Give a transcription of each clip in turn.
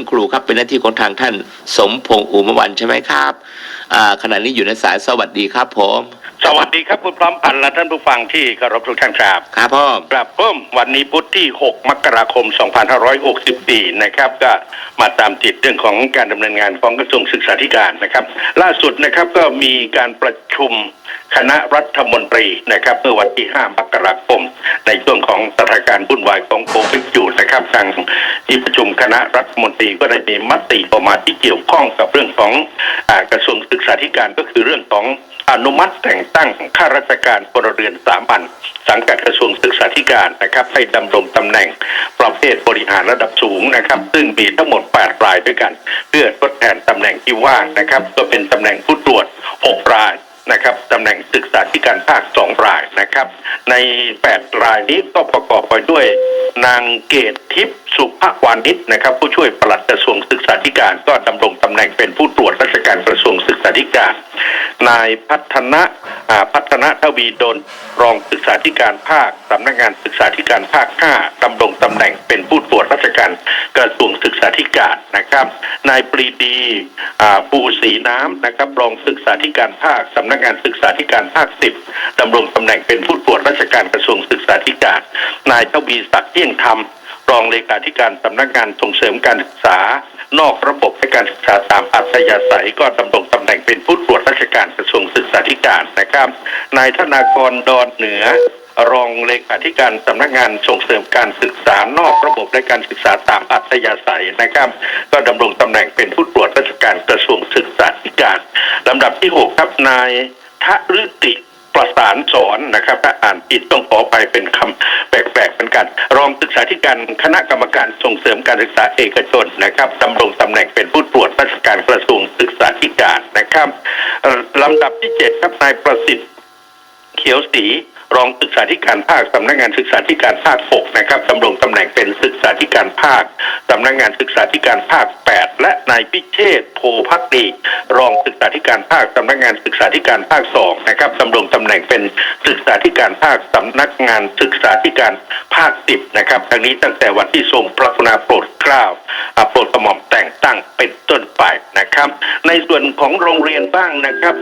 คุณครูครับเป็นหน้าที่ของทางท่านสมพงษ์อุมวันใช่ไหมครับอ่าขณะนี้อยู่ในสายสวัสดีครับผมสวัสดีครับคุณพร้อมพันธ์และท่านผู้ฟังที่เคารพทุกท่านครับ ครับพ่อครับผมวันนี้พุธที่ 6 มกราคม 2564 นะครับก็มาตามติดเรื่องของการดำเนินงานของกระทรวงศึกษาธิการนะครับ ล่าสุดนะครับก็มีการประชุมคณะรัฐมนตรีนะครับเมื่อวันที่ 5 มกราคม ในช่วงของสถานการณ์วุ่นวายของโควิดอยู่นะครับทาง ที่ประชุมคณะรัฐมนตรีก็ได้มีมติออกมาที่เกี่ยวข้องกับเรื่องของอกระทรวงศึกษาธิการก็คือเรื่องของอนุมัติแต่งตั้งข้าราชการพลเรือนสามัญสังกัดกระทรวงศึกษาธิการนะครับให้ดำรงตำแหน่งประเภทบริหารระดับสูงนะครับ ซึ่งมีทั้งหมด 8 รายด้วยกัน เพื่อทดแทนตำแหน่งที่ว่างนะครับ ก็เป็นตำแหน่งผู้ตรวจ 6 ราย นะครับตำแหน่งศึกษาธิการภาค2รายนะครับ ใน 8 รายนี้ก็ประกอบไปด้วย นางเกตทิพย์สุภวานิชนะครับ ผู้ช่วยปลัดกระทรวงศึกษาธิการ ก็ดำรงตำแหน่งเป็นผู้ตรวจราชการกระทรวงศึกษาธิการ นายพัฒนะอ่าพัฒนะทวีดลรองศึกษาธิการภาคสำนักงานศึกษาธิการภาค 5ดำรงตำแหน่งเป็นผู้ตรวจราชการกระทรวงศึกษาธิการนะครับ นายปรีดีปูศรีน้ำนะครับรองศึกษาธิการภาคสำนักงานศึกษาธิการภาคสิบดำรงตำแหน่งเป็นผู้ตรวจราชการกระทรวงศึกษาธิการ นายเทวีศักดิ์เที่ยงธรรม รองเลขาธิการสำนักงานส่งเสริมการศึกษา นอกระบบและการศึกษาตามอัธยาศัยก็ดำรงตำแหน่งเป็นผู้ตรวจราชการกระทรวงศึกษาธิการนะครับ นายธนากรดอนเหนือรองเลขาธิการสำนักงานส่งเสริมการศึกษานอกระบบและการศึกษาตามอัธยาศัยนะครับ ก็ดำรงตำแหน่งเป็นผู้ตรวจราชการกระทรวงศึกษาธิการลำดับที่หกครับนายทะฤติประสานสอนนะครับถ้าอ่านผิดต้องขอไปเป็นคำแปลกๆเหมือนกันรองศึกษาธิการคณะกรรมการส่งเสริมการศึกษาเอกชนนะครับดำรงตำแหน่งเป็นผู้ตรวจราชการกระทรวงศึกษาธิการนะครับลำดับที่เจ็ดครับนายประสิทธิ์เขียวศรี รองศึกษาธิการภาคสำนักงานศึกษาธิการภาค 6 นะครับดำรงตำแหน่งเป็นศึกษาธิการภาคสำนักงานศึกษาธิการภาค 8 และนายพิเชษโพพักดีรองศึกษาธิการภาคสำนักงานศึกษาธิการภาค 2 นะครับดำรงตำแหน่งเป็นศึกษาธิการภาคสำนักงานศึกษาธิการภาค 10 นะครับทั้งนี้ตั้งแต่วันที่ทรงพระกรุณาโปรดเกล้าโปรดกระหม่อมแต่งตั้งเป็นต้นไปนะครับ ในส่วนของโรงเรียนบ้างนะครับ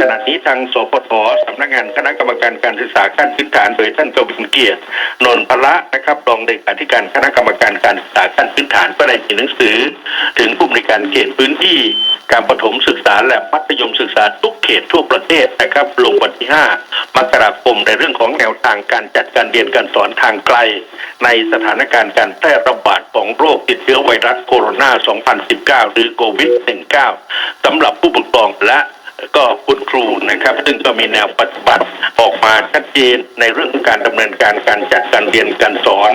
ขณะนี้ทางสปทสำนักงานคณะกรรมการการศึกษาาขั้นพื้นฐานโดยท่านกวินเกียรตินนท์พละนะครับรองเลขาธิการคณะกรรมการการศึกษาขั้นพื้นฐานก็ได้มีหนังสือ ถึงผู้บริการเขตพื้นที่การประถมศึกษาและมัธยมศึกษาทุกเขตทั่วประเทศนะครับลงวันที่ 5 มกราคมในเรื่องของแนวทางการจัดการเรียนการสอนทางไกล ในสถานการณ์การแพร่ระบาดของโรคติดเชื้อไวรัสโคโรนา 2019 หรือโควิด -19 สำหรับผู้ปกครองและ ก็คุณครูนะครับ ซึ่งก็มีแนวปฏิบัติออกมาชัดเจนในเรื่องการดำเนินการการจัดการเรียนการสอน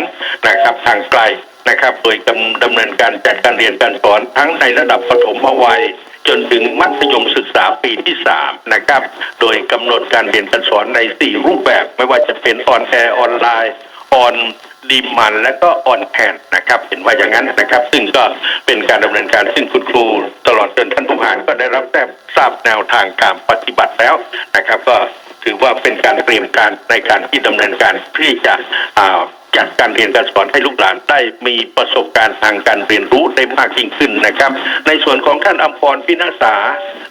นะครับทางไกลนะครับโดยดำดำเนินการจัดการเรียนการสอนทั้งในระดับปฐมวัยจนถึงมัธยมศึกษาปีที่3นะครับ โดยกำหนดการเรียนการสอนใน 4 รูปแบบ ไม่ว่าจะเป็นออนแอร์ออนไลน์ ออนดีมันและก็อ่อนแอนนะครับเห็นว่าอย่างนั้นนะครับ ซึ่งก็เป็นการดำเนินการซึ่งคุณครูตลอดจนท่านผู้หานก็ได้รับแจ้งทราบแนวทางการปฏิบัติแล้วนะครับ ก็ถือว่าเป็นการเตรียมการในการที่ดำเนินการที่จะอ่า จัดการเรียนการสอนให้ลูกหลานได้มีประสบการณ์ทางการเรียนรู้ได้มากยิ่งขึ้นนะครับ ในส่วนของท่านอมพรพินาศา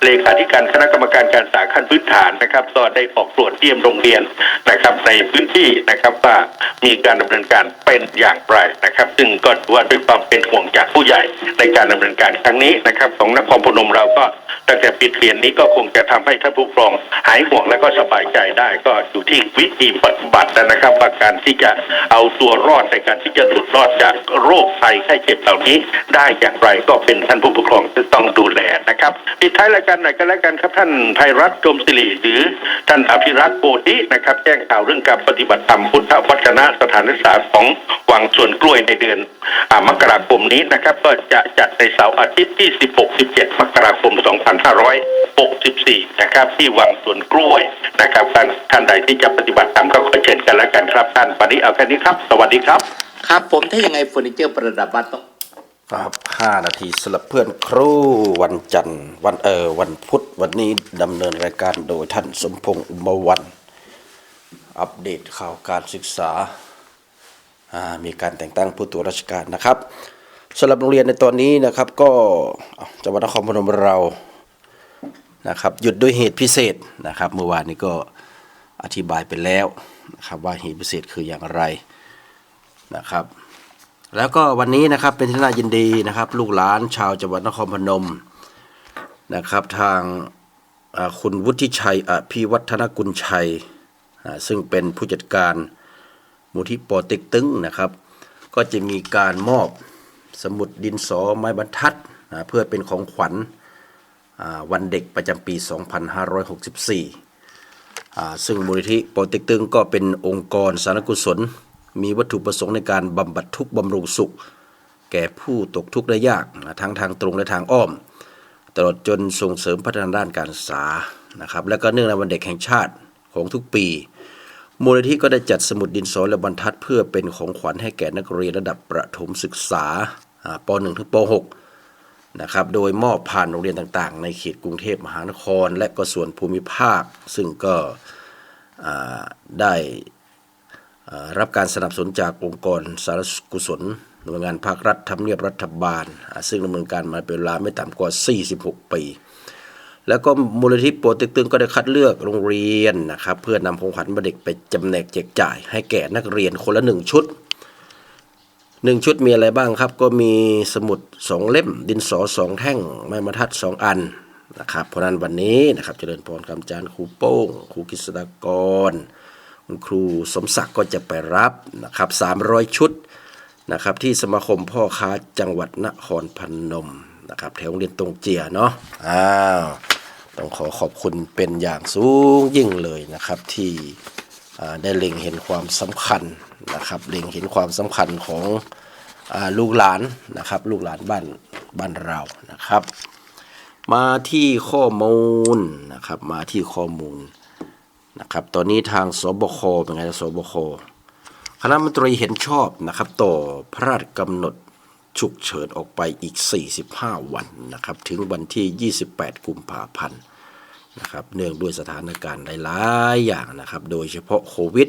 เลขาธิการคณะกรรมการการศึกษาขั้นพื้นฐานนะครับก็ได้ออกตรวจเยี่ยมโรงเรียนนะครับ ในพื้นที่นะครับว่ามีการดำเนินการเป็นอย่างไรนะครับ ซึ่งก็ถือว่าด้วยความเป็นห่วงจากผู้ใหญ่ในการดำเนินการครั้งนี้นะครับ ของนครพนมเราก็ตั้งแต่ปิดเรียนนี้ก็คงจะทำให้ท่านผู้ปกครองหายห่วงและก็สบายใจได้ ก็อยู่ที่วิธีปฏิบัตินะครับว่าการที่จะเอาตัวรอดในการที่จะหลุดรอดจากโรคภัยไข้เจ็บเหล่านี้ ได้อย่างไรก็เป็นท่านผู้ปกครองที่ต้องดูแลนะครับปิดท้ายรายการหน่อยก็แล้วกันครับท่านไพรัตน์จมศิริหรือท่านอภิรักษ์โกธินะครับ แจ้งข่าวเรื่องการปฏิบัติธรรมพุทธวจนะสถานศึกษาของวังส่วนกล้วยในเดือนอมกราคมนี้นะครับ ก็จะจัดในเสาร์อาทิตย์ที่ 16-17 มกราคม 2564 นะครับ ที่วังสวนกล้วยนะครับท่านท่านใดที่จะปฏิบัติตามก็ขอเชิญกันแล้วกันครับท่านวันนี้เอาแค่นี้ครับสวัสดีครับ ครับผมถ้ายังไงเฟอร์นิเจอร์ประดับบ้านต้องครับห้านาทีสำหรับเพื่อนครูวันจันทร์วันเออวันพุธวันนี้ดำเนินรายการโดยท่านสมพงษ์อุมวัน อัปเดตข่าวการศึกษาอ่ามีการแต่งตั้งผู้ตรวจราชการนะครับสำหรับโรงเรียนในตอนนี้นะครับ ก็อะจังหวัดนครพนมเรานะครับหยุดด้วยเหตุพิเศษนะครับ เมื่อวานนี้ก็อธิบายไปแล้วนะครับว่าเหตุพิเศษคืออย่างไร นะครับ แล้วก็วันนี้นะครับเป็นที่น่ายินดีนะครับ ลูกหลานชาวจังหวัดนครพนมนะครับ ทางคุณวุฒิชัยอภิวัฒนกุลชัย ซึ่งเป็นผู้จัดการมูลที่ปอต็กตึงนะครับ ก็จะมีการมอบสมุดดินสอไม้บรรทัดเพื่อเป็นของขวัญวันเด็กประจำปี 2564 ซึ่งมูลนิธิปอต็กตึงก็เป็นองค์กรสาธารณกุศล มีวัตถุประสงค์ในการบำบัดทุกข์บำรุงสุข แก่ผู้ตกทุกข์ได้ยากนะทั้งทางตรงและทางอ้อม ตลอดจนส่งเสริมพัฒนาด้านการศึกษานะครับและก็เนื่องในวันเด็กแห่งชาติของทุกปี มูลนิธิก็ได้จัดสมุดดินสอและบรรทัดเพื่อเป็นของขวัญให้แก่นักเรียนระดับประถมศึกษาป .1 ถึงป .6 นะครับโดยมอบผ่านโรงเรียนต่างๆ ในเขตกรุงเทพมหานคร และก็ส่วนภูมิภาค ซึ่งก็ได้ รับการสนับสนุนจากองค์กรสารกุศลหน่วยงานภาครัฐทำเนียบรัฐบาล ซึ่งดำเนินการมาเป็นเวลาไม่ต่ำกว่า 46 ปี แล้วก็มูลนิธิโปรเต็กตึงก็ได้คัดเลือกโรงเรียนนะครับ เพื่อนำของขวัญมาเด็กไปจำแนกแจกจ่าย ให้แก่นักเรียนคนละหนึ่งชุดหนึ่งชุดมีอะไรบ้างครับ ก็มีสมุดสองเล่ม ดินสอสองแท่ง ไม้บรรทัดสองอันนะครับเพราะนั้นวันนี้นะครับเจริญพรคำจารย์ครูโป้งครูกฤษฎากร คุณครูสมศักดิ์ก็จะไปรับนะครับ300 ชุดนะครับที่สมาคมพ่อค้าจังหวัดนครพนมนะครับแถวโรงเรียนตรงเจียเนาะอ้าวต้องขอขอบคุณเป็นอย่างสูงยิ่งเลยนะครับที่ได้เล็งเห็นความสำคัญนะครับเล็งเห็นความสำคัญของอลูกหลานนะครับลูกหลานบ้านบ้านเรานะครับ มาที่ข้อมูลนะครับมาที่ข้อมูล นะครับ ตอนนี้ทางสบคเป็นไงสบคคณะมนตรีเห็นชอบนะครับ ต่อพระราชกำหนดฉุกเฉินออกไปอีก 45 วันนะครับ ถึงวันที่ 28 กุมภาพันธ์นะครับ เนื่องด้วยสถานการณ์หลายๆอย่างนะครับ โดยเฉพาะโควิด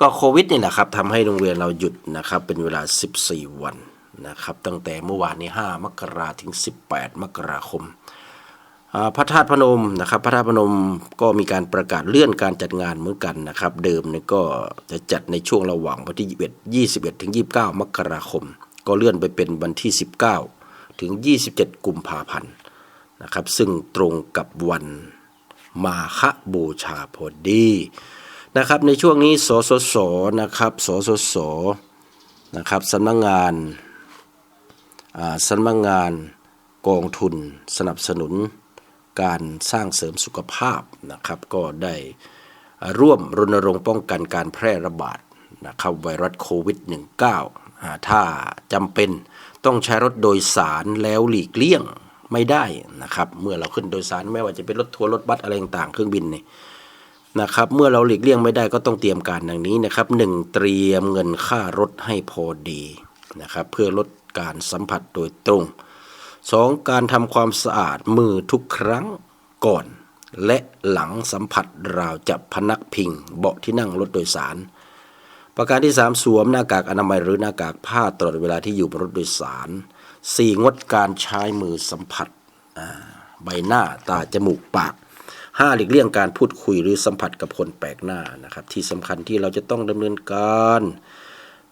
ก็โควิดนี่แหละครับทำให้โรงเรียนเราหยุดนะครับ เป็นเวลา 14 วันนะครับ ตั้งแต่เมื่อวานนี้ 5 มกราถึง 18 มกราคม พระธาตุพนมนะครับพระธาตุพนมก็มีการประกาศเลื่อนการจัดงานเหมือนกันนะครับเดิมเนี่ยก็จะจัดในช่วงระหว่างวันที่ 21 21 ถึง 29 มกราคม ก็เลื่อนไปเป็นวันที่ 19 ถึง 27 กุมภาพันธ์นะครับซึ่งตรงกับวันมาฆบูชาพอดีนะครับในช่วงนี้สสสนะครับสสสนะครับสำนักงานสำนักงานกองทุนสนับสนุน การสร้างเสริมสุขภาพนะครับ ก็ได้ร่วมรณรงค์ป้องกันการแพร่ระบาดนะครับไวรัสโควิด -19 อ่าถ้าจำเป็นต้องใช้รถโดยสารแล้วหลีกเลี่ยงไม่ได้นะครับ เมื่อเราขึ้นโดยสารไม่ว่าจะเป็นรถทัวร์รถบัสอะไรต่างเครื่องบินเนี่ยนะครับ เมื่อเราหลีกเลี่ยงไม่ได้ก็ต้องเตรียมการดังนี้นะครับหนึ่งเตรียมเงินค่ารถให้พอดีนะครับ เพื่อลดการสัมผัสโดยตรง สองการทำความสะอาดมือทุกครั้งก่อน และหลังสัมผัสราวจับพนักพิง เบาะที่นั่งรถโดยสาร ประการที่ 3 สวมหน้ากากอนามัยหรือหน้ากากผ้าตลอดเวลาที่อยู่บนรถโดยสาร 4. งดการใช้มือสัมผัสใบหน้าตาจมูกปากห้าหลีกเลี่ยงการพูดคุยหรือสัมผัสกับคนแปลกหน้านะครับ ที่สำคัญที่เราจะต้องดำเนินการ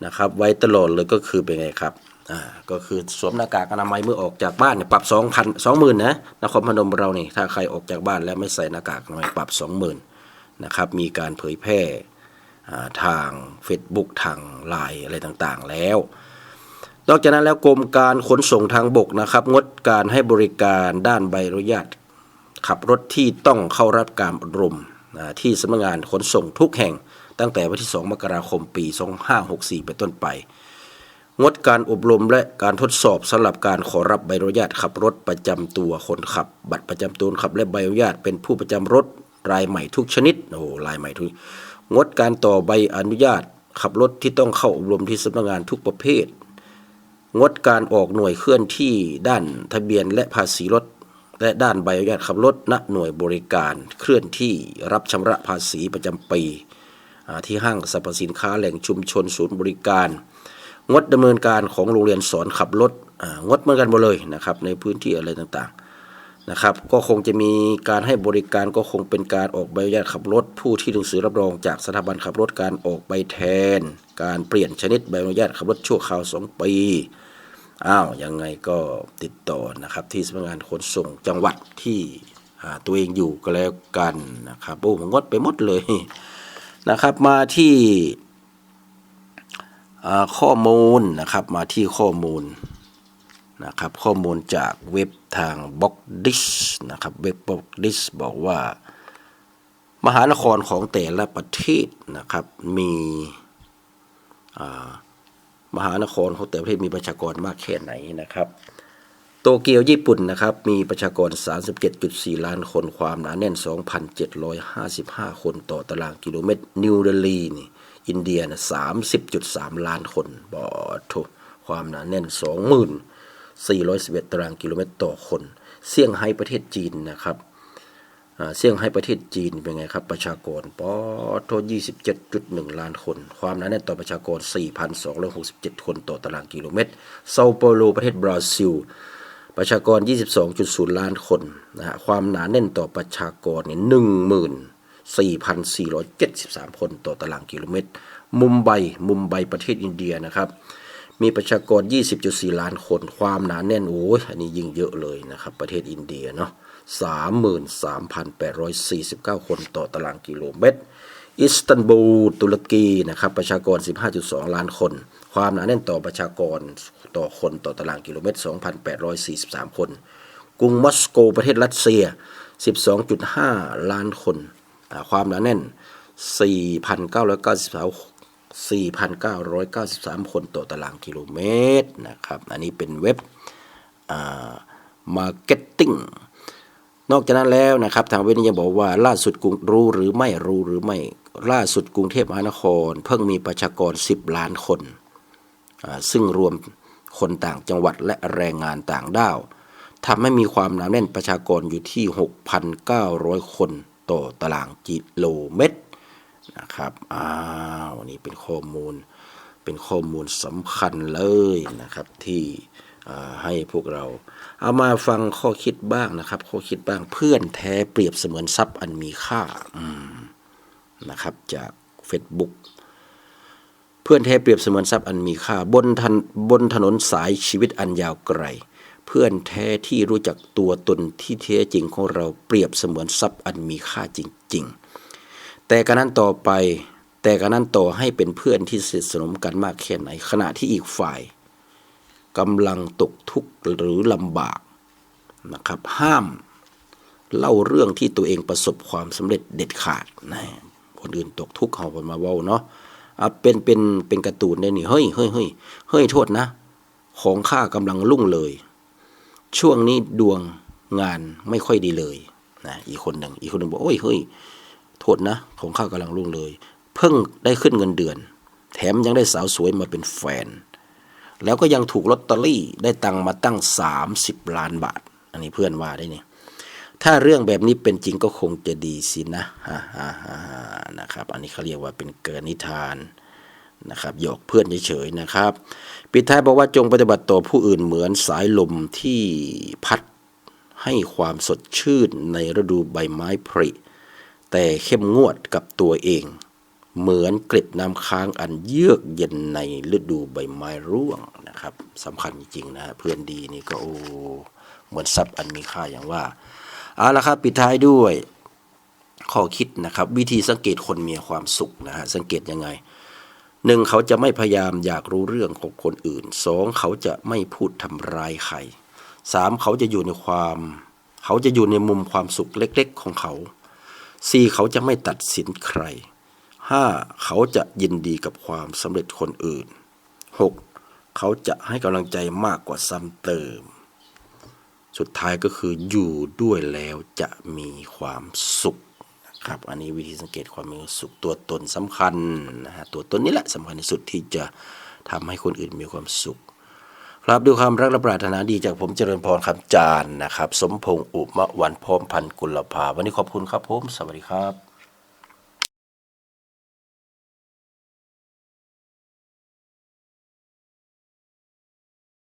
นะครับ ไว้ตลอดเลยก็คือเป็นไงครับ อ่าก็คือสวมหน้ากากอนามัยเมื่อออกจากบ้านเนี่ยปรับสองพันสองหมื่นนะนครพนมเราเนี่ยถ้าใครออกจากบ้านแล้วไม่ใส่หน้ากากอนามัยปรับสองหมื่นนะครับมีการเผยแพร่ทาง Facebook ทางไลน์อะไรต่างๆแล้ว นอกจากนั้นแล้วกรมการขนส่งทางบกนะครับ งดการให้บริการด้านใบอนุญาตขับรถที่ต้องเข้ารับการอบรมที่สำนักงานขนส่งทุกแห่งตั้งแต่วันที่ 2 มกราคมปี 2564 เป็นต้นไป งดการอบรมและการทดสอบสำหรับการขอรับใบอนุญาตขับรถประจำตัวคนขับ บัตรประจำตัวขับและใบอนุญาตเป็นผู้ประจำรถรายใหม่ทุกชนิดโอ้รายใหม่ทุกงดการต่อใบอนุญาต ขับรถที่ต้องเข้าอบรมที่สำนักงานทุกประเภท งดการออกหน่วยเคลื่อนที่ด้านทะเบียนและภาษีรถ และด้านใบอนุญาตขับรถณหน่วยบริการเคลื่อนที่รับชำระภาษีประจำปีที่ห้างสรรพสินค้าแหล่งชุมชนศูนย์บริการ งดดำเนินการของโรงเรียนสอนขับรถงดเหมือนกันหมดเลยนะครับในพื้นที่อะไรต่างๆนะครับ ก็คงจะมีการให้บริการก็คงเป็นการออกใบอนุญาตขับรถ ผู้ที่หนังสือรับรองจากสถาบันขับรถการออกใบแทน การเปลี่ยนชนิดใบอนุญาตขับรถชั่วคราวสองปีอ้าวยังไงก็ติดต่อนะครับที่สำนักงานขนส่งจังหวัดที่ตัวเองอยู่ก็แล้วกันนะครับโอ้ผมงดไปหมดเลยนะครับมาที่ ข้อมูลนะครับมาที่ข้อมูลนะครับข้อมูลจากเว็บทาง b o x d i s นะครับเว็บ b o x d i s บอกว่า มหานครของแต่ละประเทศนะครับมีมหานครของแต่ละประเทศมีประชากรมากแค่ไหนนะครับโตเกียวญี่ปุ่นนะครับมีประชากร 37.4 ล้านคนความหนาแน่น 2,755 คนต่อตารางกิโลเมตรนิวเดลีนี่ อินเดียนะ30.3ล้านคนบอโทความหนาแน่น2411ตารางกิโลเมตรต่อคน เซี่ยงไฮ้ประเทศจีนนะครับเซี่ยงไฮ้ประเทศจีนเป็นไงครับ ประชากรปอโท27.1ล้านคน ความหนาแน่นต่อประชากร4,267คนต่อตารางกิโลเมตรเซาเปาโลประเทศบราซิลประชากร 22.0 ล้านคนนะฮะความหนาแน่นต่อประชากรเนี่ย 4,473 คนต่อตารางกิโลเมตร มุมไบ มุมไบประเทศอินเดียนะครับ มีประชากร 20.4 ล้านคน ความหนาแน่นโอ้ย อันนี้ยิ่งเยอะเลยนะครับ ประเทศอินเดียเนาะ 33,849 คนต่อตารางกิโลเมตร อิสตันบูล ตุรกีนะครับ ประชากร 15.2 ล้านคน ความหนาแน่นต่อประชากรต่อคนต่อตารางกิโลเมตร 2,843 คน กรุงมอสโกประเทศรัสเซีย 12.5 ล้านคน ความหนาแน่น 4,993 4,993 คนต่อตารางกิโลเมตรนะครับ อันนี้เป็นเว็บมาร์เก็ตติ้งนอกจากนั้นแล้วนะครับ ทางเว็บนี้ยังบอกว่าล่าสุดกรุงรู้หรือไม่รู้หรือไม่ล่าสุดกรุงเทพมหานคร เพิ่งมีประชากร 10 ล้านคน ซึ่งรวมคนต่างจังหวัดและแรงงานต่างด้าวทำให้มีความหนาแน่นประชากรอยู่ที่ 6,900 คน ต่อตารางกิโลเมตรนะครับ อ้าวนี่เป็นข้อมูล เป็นข้อมูลสำคัญเลยนะครับที่ให้พวกเรา เอามาฟังข้อคิดบ้างนะครับ ข้อคิดบ้างเพื่อนแท้เปรียบเสมือนทรัพย์อันมีค่านะครับ จาก Facebook เพื่อนแท้เปรียบเสมือนทรัพย์อันมีค่า บนถนบนถนนสายชีวิตอันยาวไกล เพื่อนแท้ที่รู้จักตัวตนที่แท้จริงของเราเปรียบเสมือนทรัพย์อันมีค่าจริง ๆ แต่การนั้นต่อไป แต่การนั้นต่อให้เป็นเพื่อนที่สนิทสนมกันมากแค่ไหน ขณะที่อีกฝ่ายกำลังตกทุกข์หรือลำบากนะครับ ห้ามเล่าเรื่องที่ตัวเองประสบความสำเร็จเด็ดขาดนะคนอื่นตกทุกข์เขามาเว้าเนาะอะเป็นเป็นเป็นการ์ตูนได้นี่เฮ้ยเฮ้ยเฮ้ยเฮ้ยโทษนะ ของข้ากำลังรุ่งเลย ช่วงนี้ดวงงานไม่ค่อยดีเลยนะอีกคนหนึ่งอีกคนหนึ่งบอกโอ้ยเฮ้ยโทษนะของข้ากำลังรุ่งเลย เพิ่งได้ขึ้นเงินเดือน แถมยังได้สาวสวยมาเป็นแฟน แล้วก็ยังถูกลอตเตอรี่ได้ตังค์มาตั้ง 30 ล้านบาท อันนี้เพื่อนว่าได้เนี่ยถ้าเรื่องแบบนี้เป็นจริงก็คงจะดีสินะฮ่าฮ่าฮ่าฮ่านะครับ อันนี้เขาเรียกว่าเป็นเกินนิทาน นะครับหยอกเพื่อนเฉยๆนะครับ ปิดท้ายบอกว่าจงปฏิบัติต่อผู้อื่นเหมือนสายลมที่พัดให้ความสดชื่นในฤดูใบไม้ผลิแต่เข้มงวดกับตัวเอง เหมือนเกล็ดน้ำค้างอันเยือกเย็นในฤดูใบไม้ร่วงนะครับสำคัญจริงๆนะเพื่อนดีนี่ก็โอ้เหมือนทรัพย์อันมีค่าอย่างว่าเอาละครับปิดท้ายด้วยข้อคิดนะครับ วิธีสังเกตคนมีความสุขนะฮะสังเกตยังไง หนึ่งเขาจะไม่พยายามอยากรู้เรื่องของคนอื่นสองเขาจะไม่พูดทำร้ายใครสามเขาจะอยู่ในความ เขาจะอยู่ในมุมความสุขเล็กๆ ของเขาสี่เขาจะไม่ตัดสินใครห้าเขาจะยินดีกับความสำเร็จคนอื่นหกเขาจะให้กำลังใจมากกว่าซ้ำเติม สุดท้ายก็คืออยู่ด้วยแล้วจะมีความสุข นะครับ อันนี้วิธีสังเกตความมีความสุขตัวตนสำคัญนะฮะตัวตนนี่แหละสำคัญที่สุดที่จะทำให้คนอื่นมีความสุข ครับด้วยความรักและปรารถนาดีจากผมเจริญพรคำจานนะครับ สมพงษ์อุมะวันพร้อมพันกุลภาวันนี้ขอบคุณครับผม สวัสดีครับ